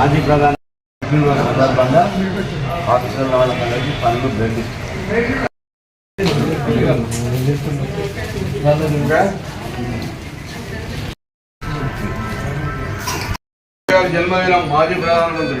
మాజీ ప్రధాని సందర్భంగా ఆఫీసర్ల వాళ్ళకి పనులు బెండి. జన్మదినం మాజీ ప్రధానమంత్రి.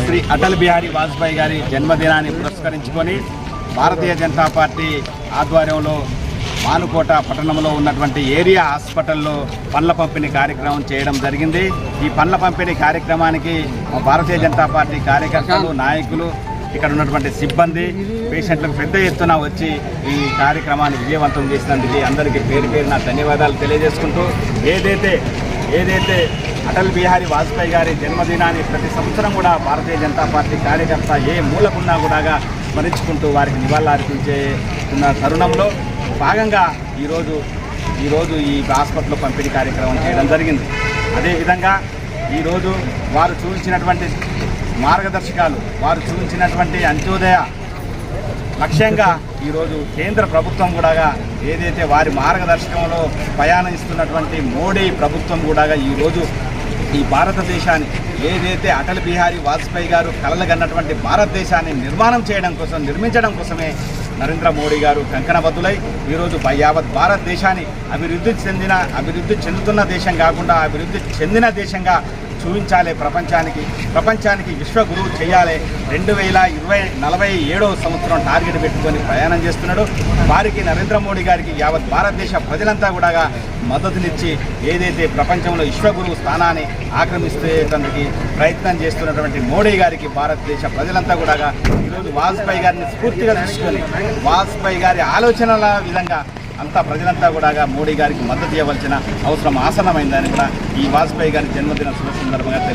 శ్రీ అటల్ బిహారీ వాజ్పేయి గారి జన్మదినాన్ని పురస్కరించుకొని భారతీయ జనతా పార్టీ ఆధ్వర్యంలో మానుకోట పట్టణంలో ఉన్నటువంటి ఏరియా హాస్పిటల్లో పండ్ల పంపిణీ కార్యక్రమం చేయడం జరిగింది. ఈ పండ్ల పంపిణీ కార్యక్రమానికి భారతీయ జనతా పార్టీ కార్యకర్తలు నాయకులు ఇక్కడ ఉన్నటువంటి సిబ్బంది పేషెంట్లకు పెద్ద ఎత్తున వచ్చి ఈ కార్యక్రమాన్ని విజయవంతం చేసినందుకు అందరికీ పేరు పేరున ధన్యవాదాలు తెలియజేసుకుంటూ ఏదైతే ఏదైతే అటల్ బిహారీ వాజ్పేయి గారి జన్మదినాన్ని ప్రతి సంవత్సరం కూడా భారతీయ జనతా పార్టీ కార్యకర్త ఏ మూలకున్నా కూడా స్మరించుకుంటూ వారికి నివాళులర్పించే ఉన్న తరుణంలో భాగంగా ఈరోజు ఈరోజు ఈ హాస్పిటల్లో పంపిణీ కార్యక్రమం చేయడం జరిగింది. అదేవిధంగా ఈరోజు వారు చూపించినటువంటి మార్గదర్శకాలు వారు చూపించినటువంటి అంత్యోదయ లక్ష్యంగా ఈరోజు కేంద్ర ప్రభుత్వం కూడా ఏదైతే వారి మార్గదర్శకంలో ప్రయాణిస్తున్నటువంటి మోడీ ప్రభుత్వం కూడా ఈరోజు ఈ భారతదేశాన్ని ఏదైతే అటల్ బిహారీ వాజ్పేయి గారు కలలుగన్నటువంటి భారతదేశాన్ని నిర్మాణం చేయడం కోసం నిర్మించడం కోసమే నరేంద్ర మోడీ గారు కంకణబద్దులై ఈరోజు యావత్ భారతదేశాన్ని అభివృద్ధి చెందిన అభివృద్ధి చెందుతున్న దేశం కాకుండా అభివృద్ధి చెందిన దేశంగా చూపించాలి ప్రపంచానికి. ప్రపంచానికి విశ్వగురువు చేయాలి. రెండు వేల ఇరవై నలభై ఏడవ సంవత్సరం టార్గెట్ పెట్టుకొని ప్రయాణం చేస్తున్నాడు. వారికి నరేంద్ర మోడీ గారికి యావత్ భారతదేశ ప్రజలంతా కూడా మద్దతునిచ్చి ఏదైతే ప్రపంచంలో విశ్వగురువు స్థానాన్ని ఆక్రమిస్తేందుకు ప్రయత్నం చేస్తున్నటువంటి మోడీ గారికి భారతదేశ ప్రజలంతా కూడా ఈరోజు వాజ్పేయి గారిని స్ఫూర్తిగా తీసుకొని వాజ్పేయి గారి ఆలోచనల విధంగా అంతా ప్రజలంతా కూడా మోడీ గారికి మద్దతు ఇవ్వవలసిన అవసరం ఆసనమైందని కూడా ఈ వాజ్పేయి గారి జన్మదిన శుభ సందర్భంగా తెలియదు